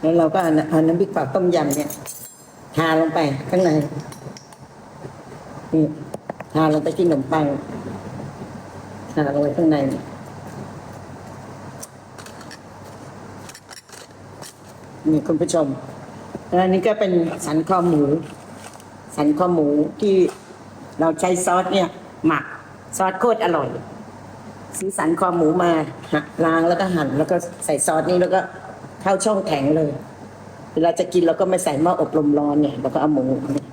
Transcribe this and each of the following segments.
แล้วเราก็เอาน้ำพริกเผาต้มยำเนี่ยทาลงไปข้างในนี่ทาลงไปที่ขนมปังทาลงไปข้างในนี่คุณผู้ชมอันนี้ก็เป็นสันคอหมู สันคอหมูที่เราใช้ซอสเนี่ย หมักซอสโคตรอร่อยซื้อสันคอหมูมาหักล้างแล้วก็หั่นแล้วก็ใส่ซอสนี้แล้วก็ เข้าช่องแข็งเลย เวลาจะกินเราก็ไม่ใส่หม้ออบลมร้อนเนี่ยเราก็เอาหมูเนี่ย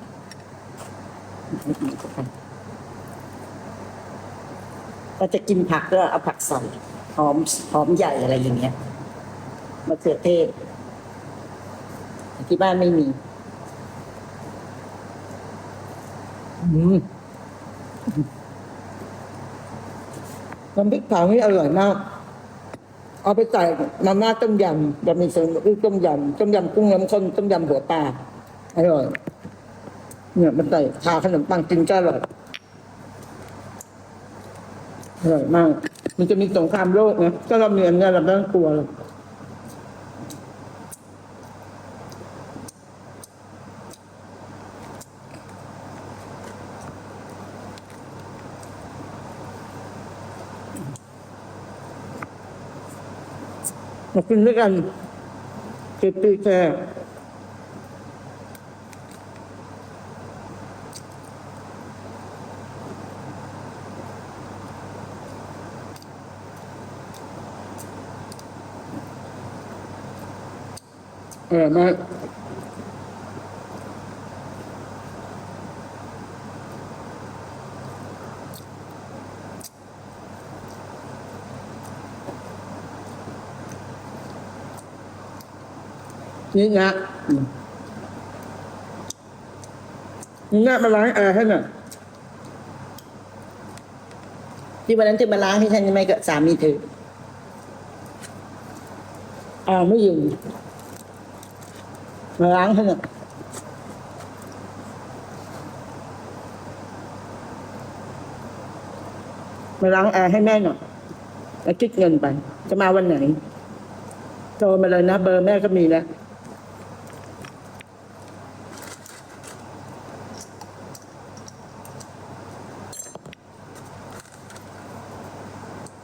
ก็จะกินผักก็เอาผักใส่หอมหอมใหญ่อะไรอย่างเงี้ยมะเขือเทศ ที่บ้านไม่มี อืมน้ำพริกเผานี่อร่อยมาก เอาไปใส่มาม่าต้มยำบะมีส่วนผสมต้มยำต้มยำกุ้งน้ำข้นต้มยำหัวปลาอร่อยเนี่ยมันใส่ทาขนมปังกินก็อร่อยอร่อยมาก มันจะมีสงครามโลกนะถ้าเรามีอันเนี้ยเราไม่ต้องกลัวหรอก มากินด้วยกันเจ็ดปีแค่ออมา นี่นะอืมนี่นะมาล้างแอร์ให้หน่อยที่วันนั้นที่มาล้างให้ฉันใช่ไหมกับสามีเธออ่าไม่อยู่มาล้างให้หน่อยมาล้างแอร์ให้แม่หน่อยแล้วคิดเงินไป จะมาวันไหนโทรมาเลยนะ เบอร์แม่ก็มีแล้ว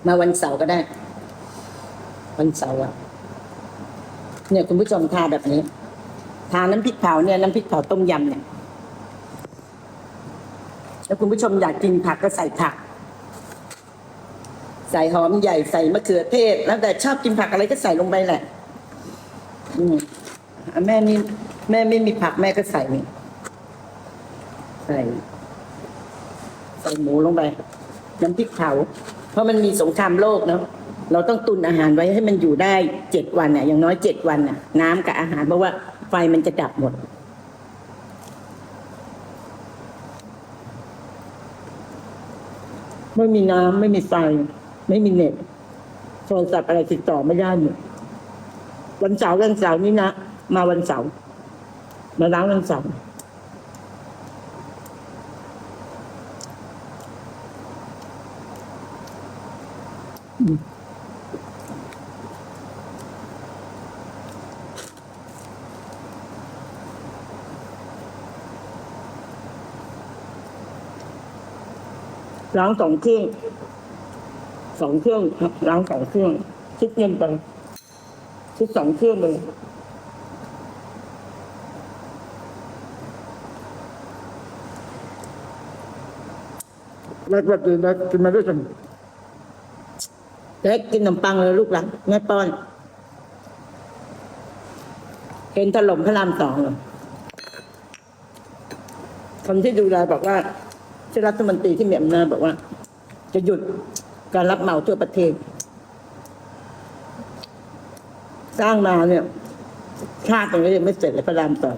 มาวันเสาร์ก็ได้ วันเสาร์อะเนี่ยคุณผู้ชมทาแบบนี้ ทาน้ำพริกเผาเนี่ยน้ำพริกเผาต้มยำเนี่ยแล้วคุณผู้ชมอยากกินผักก็ใส่ผัก ใส่หอมใหญ่ใส่มะเขือเทศ แล้วแต่ชอบกินผักอะไรก็ใส่ลงไปแหละ อืมแม่นี่แม่ไม่มีผักแม่ก็ใส่นี่ใส่ใส่หมูลงไป น้ำพริกเผา เพราะมันมีสงครามโลกเนาะเราต้องตุนอาหารไว้ให้มันอยู่ได้เจ็ดวันน่ะ อย่างน้อยเจ็ดวันน่ะ น้ำกับอาหารเพราะว่าไฟมันจะดับหมด ไม่มีน้ำไม่มีไฟ ไม่มีเน็ตโทรศัพท์อะไรติดต่อไม่ได้เนี่ยวันเสาร์วันเสาร์นี่นะมาวันเสาร์มาล้างวันเสาร์ ล้างสองเครื่อง สองเครื่องครับล้างสองเครื่องคิดเงินไปคิดสองเครื่องเลยแล้วก็กินแล้วกินมาด้วยกัน เด็กกินขนมปังเลยลูกหลานแม่ป้อน เห็นถล่มพระรามสองเหรอคนที่ดูแลบอกว่าที่รัฐมนตรีที่มีอำนาจบอกว่า จะหยุดการรับเหมาทั่วประเทศ สร้างมาเนี่ยชาติยังไม่เสร็จเลยพระรามสอง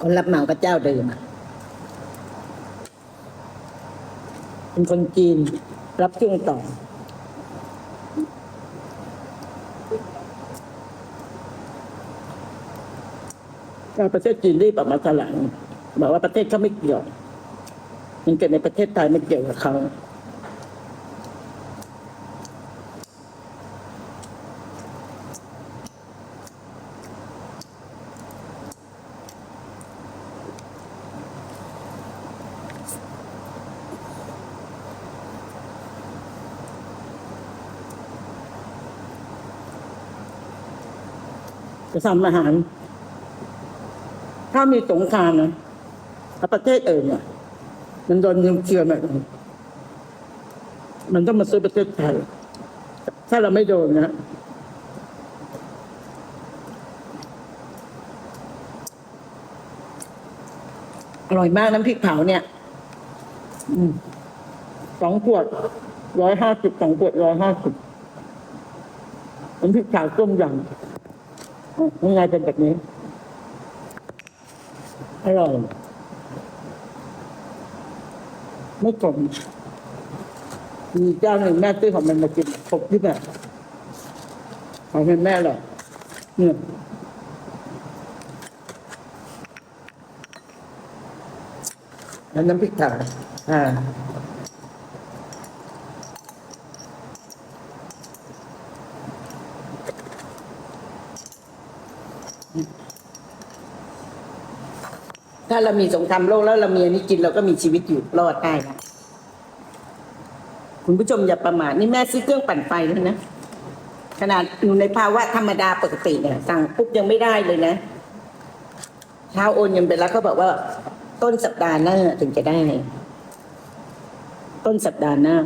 คนรับเหมาก็เจ้าเดิมอะ เป็นคนจีน รับเครื่องต่อก็ประเทศจีนรีบออกมาแถลงบอกว่าประเทศเขาไม่เกี่ยวมันเกิดในประเทศไทยไม่เกี่ยวกับเขา จะทำอาหาร ถ้ามีสงครามนะประเทศอื่นเนี่ยมันโดนนิวเคลียร์แบบนี้มันต้องมาซื้อประเทศไทย ถ้าเราไม่โดนนะอร่อยมากน้ำพริกเผาเนี่ยสองขวดร้อยห้าสิบสองขวดร้อยห้าสิบน้ำพริกเผาต้มยำ อะยังไงเป็นแบบนี้อร่อยไม่ขมมีเจ้าหนึ่งแม่ซื้อของมันมากินครบที่แบบของแม่หรอเนี่ยแล้วน้ำพริกเผาอ่า ถ้าเรามีสงครามโลกแล้วเรามีอันนี้กินเราก็มีชีวิตอยู่รอดได้นะคุณผู้ชมอย่าประมาทนี่แม่ซื้อเครื่องปั่นไฟแล้วนะขนาดอยู่ในภาวะธรรมดาปกติเนี่ยสั่งปุ๊บยังไม่ได้เลยนะเช้าโอนเงินไปแล้วก็บอกว่า ต้นสัปดาห์หน้าถึงจะได้ ต้นสัปดาห์หน้า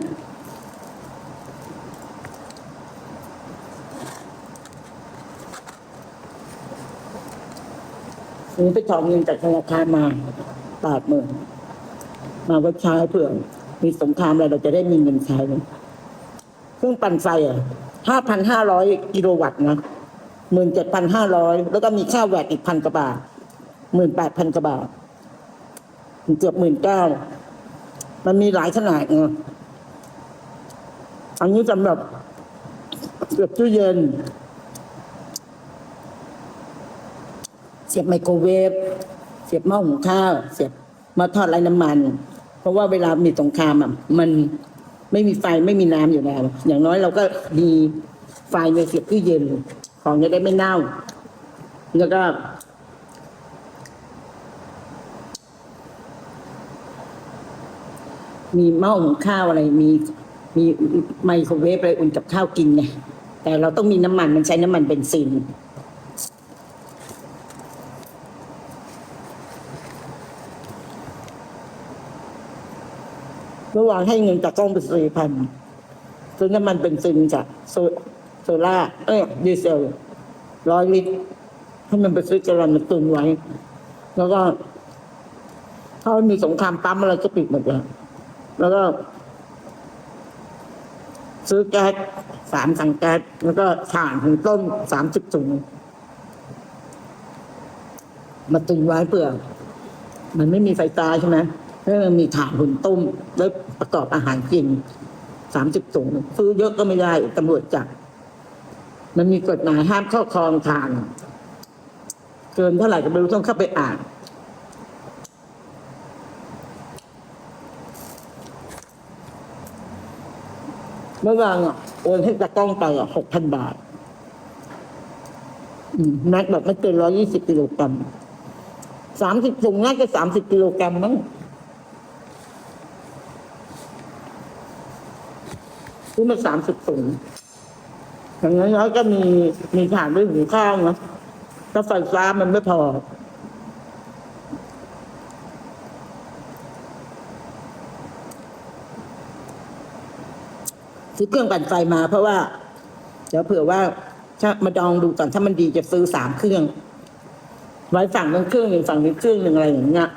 หนูไปถอนเงินจากธนาคารมาแปดหมื่นมาไว้ใช้เผื่อมีสงครามอะไรเราจะได้มีเงินใช้นะเครื่องปั่นไฟอะห้าพันห้าร้อยกิโลวัตต์นะหมื่นเจ็ดพันห้าร้อยแล้วก็มีค่าแวดอีกพันกว่าบาทหมื่นแปดพันกว่าบาทเกือบหมื่นเก้ามันมีหลายขนาดไงอันนี้สำหรับเกือบตู้เย็น สียบไมโครเวฟเสียบหม้อหุงข้าว เสียบมาทอดไร้น้ำมัน เพราะว่าเวลามีสงครามอะมันไม่มีไฟไม่มีน้ำอยู่แล้วอย่างน้อยเราก็มีไฟในเสียบตู้เย็น ของจะได้ไม่เน่า แล้วก็ มีหม้อหุงข้าวอะไรมีมีไมโครเวฟอะไรอุ่นกับข้าวกินไงแต่เราต้องมีน้ำมันมันใช้น้ำมันเบนซิน เมื่อวานให้เงินจากกล้องไปสี่พันซื้อน้ำมันเป็นซินจากโซโซล่าเอ้ยดีเซลร้อยลิตรให้มันไปซื้อกระลันมาตุนไว้ แล้วก็ถ้ามีสงครามปั๊มอะไรก็ปิดหมดแล้วแล้วก็ ซื้อแก๊สสามถังแก๊สแล้วก็ถ่านถึงต้นสามสิบถุงมาตุนไว้เผื่อมันไม่มีไฟฟ้าใช่ไหมแล้วมันมีถ่านหุ่นต้มแล้ว ประกอบอาหารกินสามสิบถุงซื้อเยอะก็ไม่ได้ตำรวจจับมันมีกฎหมายห้ามครอบครองถ่าน เกินเท่าไหร่ก็ไม่รู้ต้องเข้าไปอ่านเมื่อวานอะโอนให้ตะกล้องไปอะหกพันบาทอืมนักแบบไม่เกินร้อยี่สิบกิโลกรัมสามสิบถุงน่าจะสามสิบกิโลกรัมมั้ง ซื้อมาสามสิบถุงอย่างนั้นแล้วก็มีมีฐานด้วยหุงข้าวนะถ้าไฟฟ้ามันไม่พอซื้อเครื่องปั่นไฟมาเพราะว่าเดี๋ยวเผื่อว่าถ้ามาดองดูก่อนถ้ามันดีจะซื้อสามเครื่อง ไว้ฝั่งนึงเครื่องหนึ่งฝั่งนี้เครื่องหนึ่งอะไรอย่างเงี้ย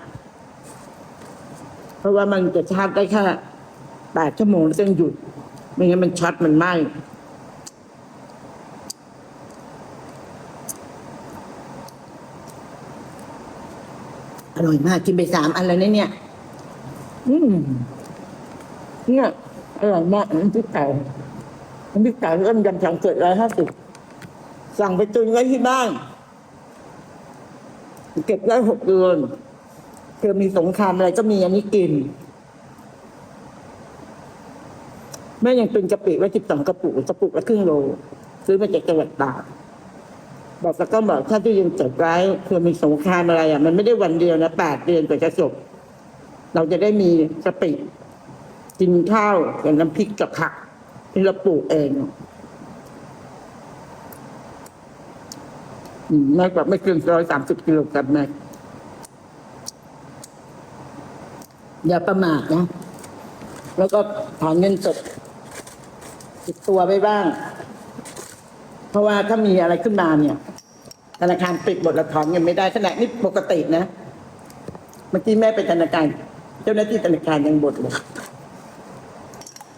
เพราะว่ามันจะชาร์จได้แค่แปดชั่วโมงแล้วต้องหยุด ไม่งั้นมันช็อตมันไหม้อร่อยมากกินไปสามอันแล้วนะเนี่ย อืมเนี่ยอร่อยมากน้ำพริกเก่าน้ำพริกเก่าเริ่มยำสองเกิดร้อยห้าสิบสั่งไปตุนไว้ที่บ้าน เก็บได้หกเดือนเผื่อมีสงครามอะไรก็มีอันนี้กิน แม่ยังตุนกะปิไว้สิบสองกระปุกกระปุกละครึ่งโล ซื้อมาจากจังหวัดตากบอกแล้วก็บอกถ้าที่ยังจดไว้เผื่อมีสงครามอะไรอะ มันไม่ได้วันเดียวนะแปดเดือนกว่าจะจบเราจะได้มีกะปิกินข้าวกับน้ำพริกกับผักที่เราปลูกเองอืมมากกว่าไม่เกินร้อยสามสิบกิโลกรัมแม่อย่าประมาทนะ แล้วก็ถอนเงินสด ติดตัวไว้บ้าง เพราะว่าถ้ามีอะไรขึ้นมาเนี่ย ธนาคารปิดหมดแล้วถอนเงินไม่ได้ขณะนี้ปกตินะ เมื่อกี้แม่ไปธนาคาร เจ้าหน้าที่ธนาคารยังบ่นเลย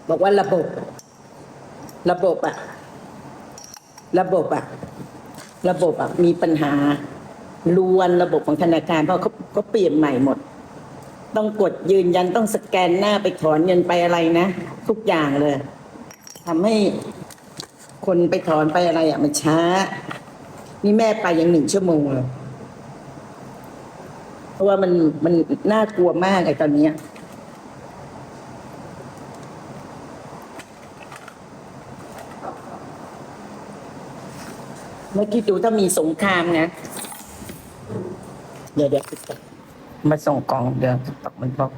บอกว่าระบบ ระบบอะระบบอะระบบอะมีปัญหาลวนระบบของธนาคาร เพราะเขาเขาเปลี่ยนใหม่หมด ต้องกดยืนยันต้องสแกนหน้าไปถอนเงินไปอะไรนะ ทุกอย่างเลย ทำให้คนไปถอนไปอะไรอะมันช้า นี่แม่ไปยังหนึ่งชั่วโมงเลยเพราะว่ามันมันน่ากลัวมากไอ้ตอนเนี้ยเมื่อกี้ดูถ้ามีสงครามนะ เดี๋ยวเดี๋ยวมาส่งกล่องเดี๋ยวตอกมันบอก